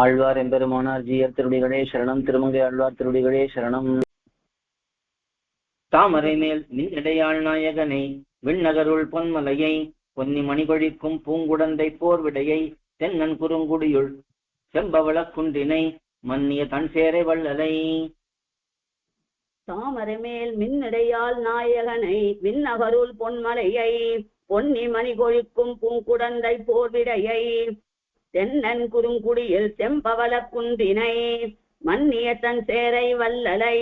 ஆழ்வார் எம்பெருமானார் ஜீயர் திருடிகளே சரணம். திருமங்கை ஆழ்வார் திருடிகளே சரணம். தாமரை மேல் நின்றடையாள் நாயகனை விண்ணகருள் பொன்மலையை பொன்னி மணிகொழிக்கும் பூங்குடந்தை போர் விடையை தென்னன் குறுங்குடியுள் செம்பவளக் குன்றினை மன்னிய தன் சேரை வள்ளலை. தாமரை மேல் மின்னடையால் நாயகனை விண்ணகருள் பொன்மலையை பொன்னி மணி கொழிக்கும் பூங்குடந்தை போர்விடையை தென்னன் குறுங்குடியில் செம்பவள குன்றினை மன்னிய தன் சேரை வல்லலை.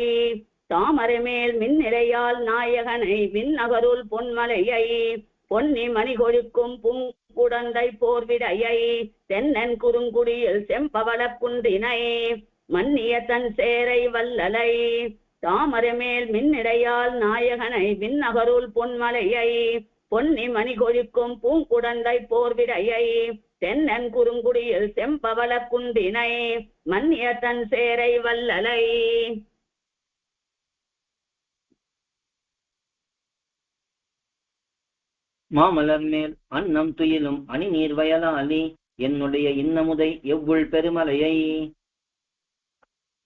தாமரை மேல் மின்னிடையால் நாயகனை விண்ணகருள் பொன்மலையை பொன்னி மணி கொழுக்கும் புங்குடந்தை போர்விடையை தென்னன் குறுங்குடியில் செம்பவள குன்றினை மன்னிய தன் சேரை வல்லலை. தாமரை மேல் மின்னிடையால் நாயகனை விண்ணகருள் பொன்மலையை பொன்னி மணி கொழிக்கும் பூங்குடந்தை போர்விடையை தென்னன் குறுங்குடியில் செம்பவள குன்றினை மன்னிய தன் சேரை வல்லலை. மாமலர் மேல் அன்னம் துயிலும் அணி நீர் வயலாளி என்னுடைய இன்னமுதை எவ்வுள் பெருமலையை.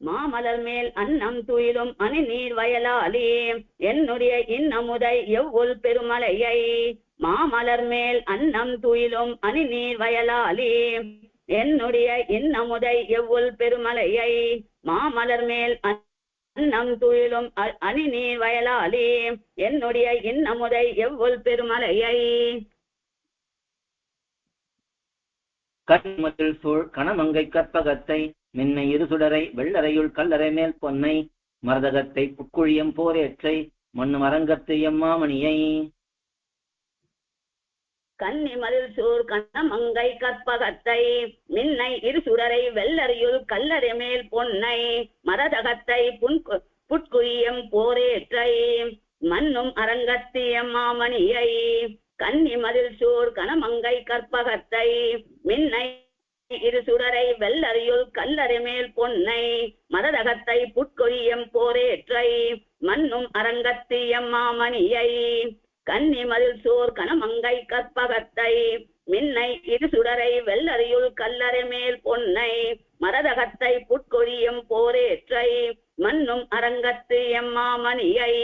மாமலர் மேல் அன்னம் துயிலும் அணி நீர் வயலாலே. என்னுடைய இன்னமுதை எவ்வுள் பெருமலையை. மாமலர் மேல் அன்னம் துயிலும் அணி நீர் வயலாலே. என்னுடைய இன்னமுதை எவ்வொல் பெருமலையை. மாமலர் மேல் அன்னம் துயிலும் அ- அணி நீர் வயலாலே. என்னுடைய இன்னமுதை எவ்வொல் பெருமலையை. கண்மத்தில் சூழ் கணமங்கை கற்பகத்தை மின்னை இருசுடரை வெள்ளரையுள் கல்லறை மேல் பொன்னை மரதகத்தை புக்குழியம் போரேற்றை மண்ணு மரங்கத்து எம்மாமணியை. கன்னி மதில் சூர் கண்ணமங்கை கற்பகத்தை மின்னை இரு சுடரை வெள்ளரியுள் கல்லறை மேல் பொன்னை மரதகத்தை புன் புட்குழியம் போரேற்றை மண்ணும் அரங்கத்தியம் மாமணியை கன்னிமதில் சூர் கனமங்கை கற்பகத்தை மின்னை இரு சுடரை வெள்ளறியுள் கல்லறை மேல் பொன்னை மரதகத்தை புட்கொழியம் போரேற்றை மண்ணும் அரங்கத்தியம் மாமணியை. கன்னிமதில் சோர் கனமங்கை கற்பகத்தை மின்னை இரு சுடரை வெள்ளறியுள் கல்லறை மேல் பொன்னை மரதகத்தை புட்கொழியம் போரேற்றை மண்ணும் அரங்கத்து எம்மாமணியை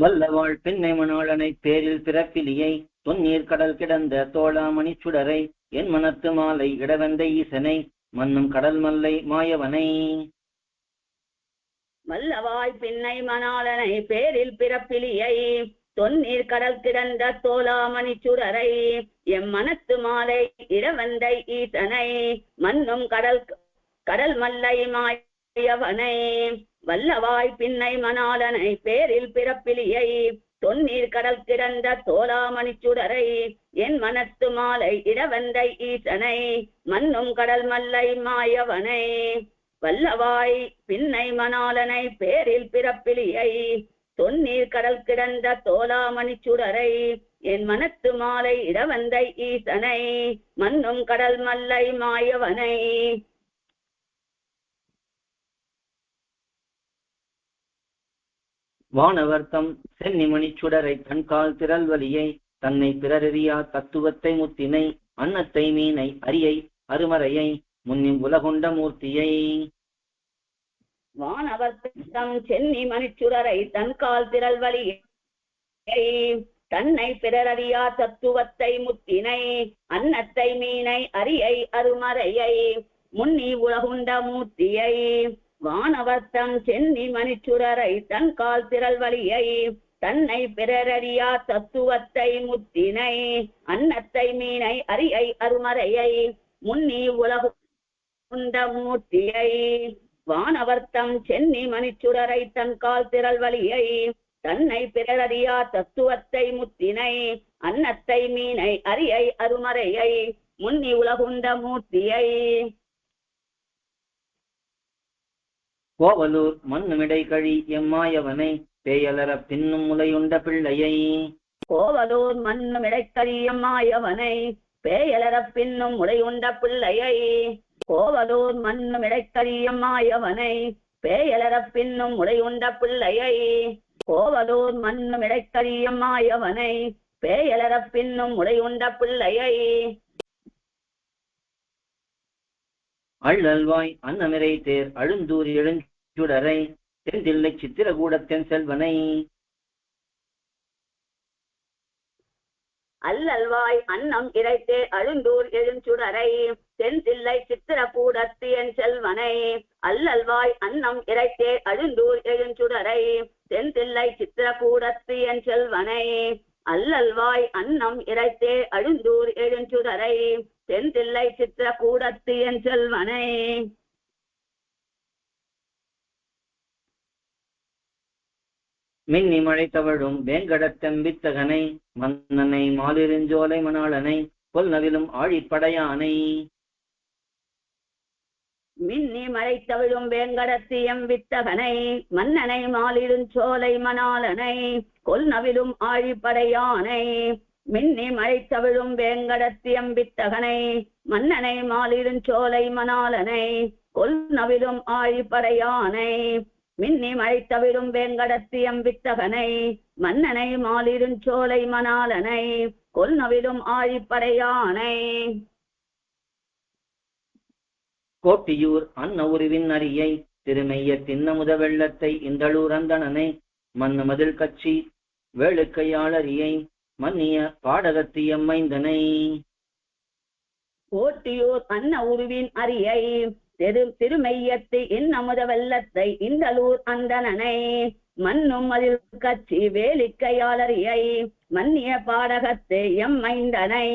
வல்லவாள் பெண்ணை மணாளனை பேரில் பிறப்பிலியை தொன்னீர் கடல் கிடந்த தோளாமணி சுடரை என் மனத்து மாலை இடவெந்த ஈசனை மன்னும் கடல் மல்லை மாயவனை. வல்லவாய் பின்னை மணாளனை பேரில் பிறப்பிலியை தொன்னீர் கடல் கிடந்த தோலாமணி சுடரை எம் மனத்து மாலை இடவந்தை ஈசனை மன்னும் கடல் கடல் மல்லை மாயவனை. வல்லவாய் பின்னை மணாலனை பேரில் பிறப்பிலியை தொன்னீர் கடல் கிடந்த தோலாமணி சுடரை என் மனத்து மாலை இடவந்தை ஈசனை மண்ணும் கடல் மல்லை மாயவனை. வல்லவாய் பின்னை மணாலனை பேரில் பிறப்பிலியை தொன்னீர் கடல் கிடந்த தோலாமணி சுடரை என் மனத்து மாலை இடவந்தை ஈசனை மண்ணும் கடல் மல்லை மாயவனை. வானவர்த்தம் சென்னிமணி சுடரை கண்கால் திரள் வலியை தன்னை பிறரறியா தத்துவத்தை முத்தினை அன்னத்தை மீனை அரியை அருமறையை முன்னின் உலகொண்ட மூர்த்தியை. வானவர்த்தம் சென்னி மணிச்சுடரை தன் கால் திரள் வலியை தன்னை பிறரறியா தத்துவத்தை முத்தினை அன்னத்தை மீனை அரியை அருமறையை முன்னி உலகுண்ட மூர்த்தியை. வானவர்த்தம் சென்னி மணிச்சுடரை தன் கால் திரள் வழியை தன்னை பிறரறியா தத்துவத்தை முத்தினை அன்னத்தை மீனை அரியை அருமறையை முன்னி உலகு உண்ட மூர்த்தியை. வானவர்த்தம் சென்னி மணிச்சுடரை தன் கால் திரள் வழியை தன்னை பிறரறியா தத்துவத்தை முத்தினை அன்னத்தை மீனை அரியை அருமறையை முன்னி உலகுண்ட மூர்த்தியை. கோவலூர் மண்ணுமிடை கழி எம்மாயவனை பேயலர பின்னும் முலையுண்ட பிள்ளையை. கோவலூர் மண்ணுமிடை கழி எம்மாயவனை பேயலர பின்னும் முலையுண்ட பிள்ளையை. கோவலூர் மண்ணுமிடை கழி எம்மாயவனை பேயலர பின்னும் முலையுண்ட பிள்ளையை. கோவலூர் மண்ணுமிடை கழி எம்மாயவனை பேயலர பின்னும் முலையுண்ட பிள்ளையை. அள்ளல்வாய் அன்னமிரை தேர் அழுந்தூர் எழுஞ்சுடரை தென்தில்லை சித்திரகூடத்தென் செல்வனை. அல்லல்வாய் அன்னம் இறைத்தே அழுந்தூர் எழுஞ்சுடரை தென்தில்லை சித்திரக்கூடத்து என் செல்வனை. அல்லல்வாய் அன்னம் இறைத்தே அழுந்தூர் எழுஞ்சுடரை தென்தில்லை சித்திரக்கூடத்து என் செல்வனை. அல்லல்வாய் அன்னம் இறைத்தே அழுந்தூர் எழுஞ்சுடரை. தென்தில்லை சித்திரக்கூடத்து என் செல்வனை. மின்னி மழை தவழும் வேங்கடத்தெம்பித்தகனை மன்னனை மாலிருஞ்சோலை மணாளனை கொல்நவிலும் ஆழிப்படையானை. மின்னி மழை தவிழும் வேங்கடத்தியம் வித்தகனை மன்னனை மாலிடும் சோலை மணாளனை கொல்நவிலும் ஆழிப்படையானை. மின்னி மறைத்தவிழும் தவிழும் வேங்கடத்தியம் மன்னனை மாலிடும் சோலை கொல் நவிலும் ஆழிப்பறையானை மின்னி மழை தவிழும் வேங்கடத்தியம் வித்தகனை மன்னனை மாலிடும் சோலை கொல் நவிலும் ஆழிப்பறையானை கோட்டியூர் அன்ன உருவின் அரியை திருமைய தின்னமுத வெள்ளத்தை இந்தளூர் அந்தணனை மன்னு மதில் கட்சி வேளுக்கையாளரியை மன்னிய பாடகத்தியம் மைந்தனை. ஓட்டியூர் அன்ன உருவின் அரியை திரு இன்னமுத வெள்ளத்தை இந்தலூர் அந்தணனை. மண்ணும் அதில் கட்சி வேலிக்கையாளரியை மன்னிய பாடகத்து எம் மைந்தனை.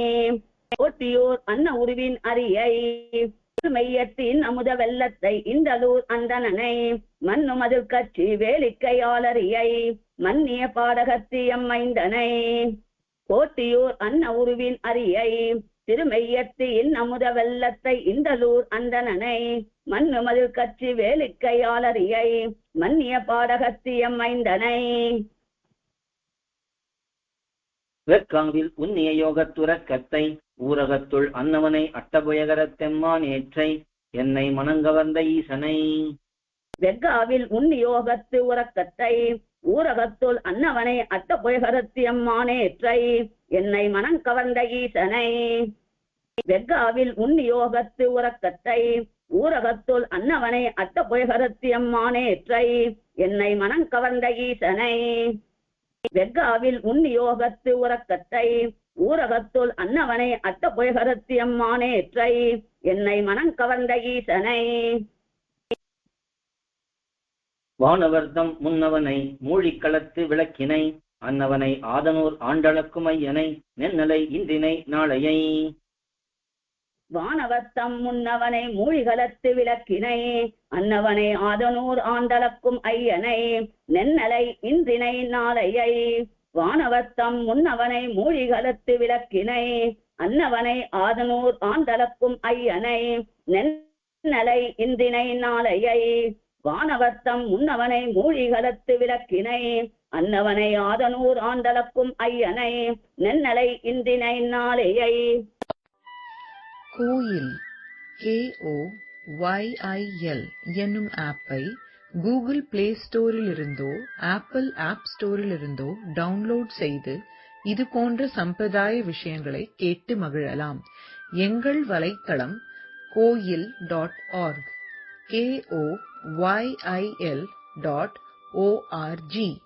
ஓட்டியூர் அன்ன உருவின் அரியை மையத்தின் அமுத வெள்ளத்தை இந்தலூர் அந்தணனை. மண்ணும் அதில் கட்சி வேலிக்கையாளரியை மன்னிய பாடகத்தியம் மைந்தனை. கோட்டியூர் அன்ன உருவின் அரியை திருமெய்யத்தின் அமுத வெள்ளத்தை இந்தலூர் அந்தணனை மண்ணு மதில் கட்சி வேலிக்கையாளரியை மன்னிய பாடகத்தியம் வெற்காவில் உன்னிய யோகத்துறக்கத்தை ஊரகத்துள் அன்னவனை அட்டபுயகரத்தெம்மான் ஏற்றை என்னை மனங்கவர்ந்த ஈசனை. வெக்காவில் உன்னியோகத்து உறக்கத்தை ஊரகத்துள் அன்னவனை அட்ட அட்டபுயகரத்தியம்மானேற்றை என்னை மனம் கவர்ந்த ஈசனை. வெக்காவில் உன்னியோகத்து உறக்கத்தை. ஊரகத்துள் அன்னவனை அட்ட அட்டபுயகரத்தியம்மானேற்றை என்னை மனம் கவர்ந்த ஈசனை. வெக்காவில் உன்னியோகத்து உறக்கத்தை. ஊரகத்துள் அன்னவனை அட்ட அட்டபுயகரத்தியம்மானேற்றை என்னை மனம் கவர்ந்த ஈசனை. வானவர்தம் முன்னவனை மூழிக்களத்து விளக்கினை அன்னவனை ஆதனூர் ஆண்டளக்கும் ஐயனை நென்னலை இன்றினை நாளையை. வானவர்த்தம் முன்னவனை மூழிகளத்து விளக்கினை அன்னவனை ஆதனூர் ஆண்டளக்கும் ஐயனை நென்னலை இன்றினை நாளையை. வானவர்த்தம் முன்னவனை மூழிகளத்து விளக்கினை அன்னவனை ஆதனூர் ஆண்டளக்கும் ஐயனை நென்னலை இன்றினை நாளையை. வானவர்த்தம் முன்னவனை மூழிகளத்து விளக்கினை அன்னவனை ஆதனூர் ஆண்டளக்கும் ஐயனை நென்னலை இன்றினை நாளையை. கோயில் K O Y I L என்னும் ஆப்பை கூகுள் பிளே ஸ்டோரிலிருந்தோ ஆப்பிள் ஆப் ஸ்டோரிலிருந்தோ டவுன்லோட் செய்து இது போன்ற சம்பிரதாய விஷயங்களை கேட்டு மகிழலாம். எங்கள் வலைத்தளம் Koyil dot org k o y i l dot o r g.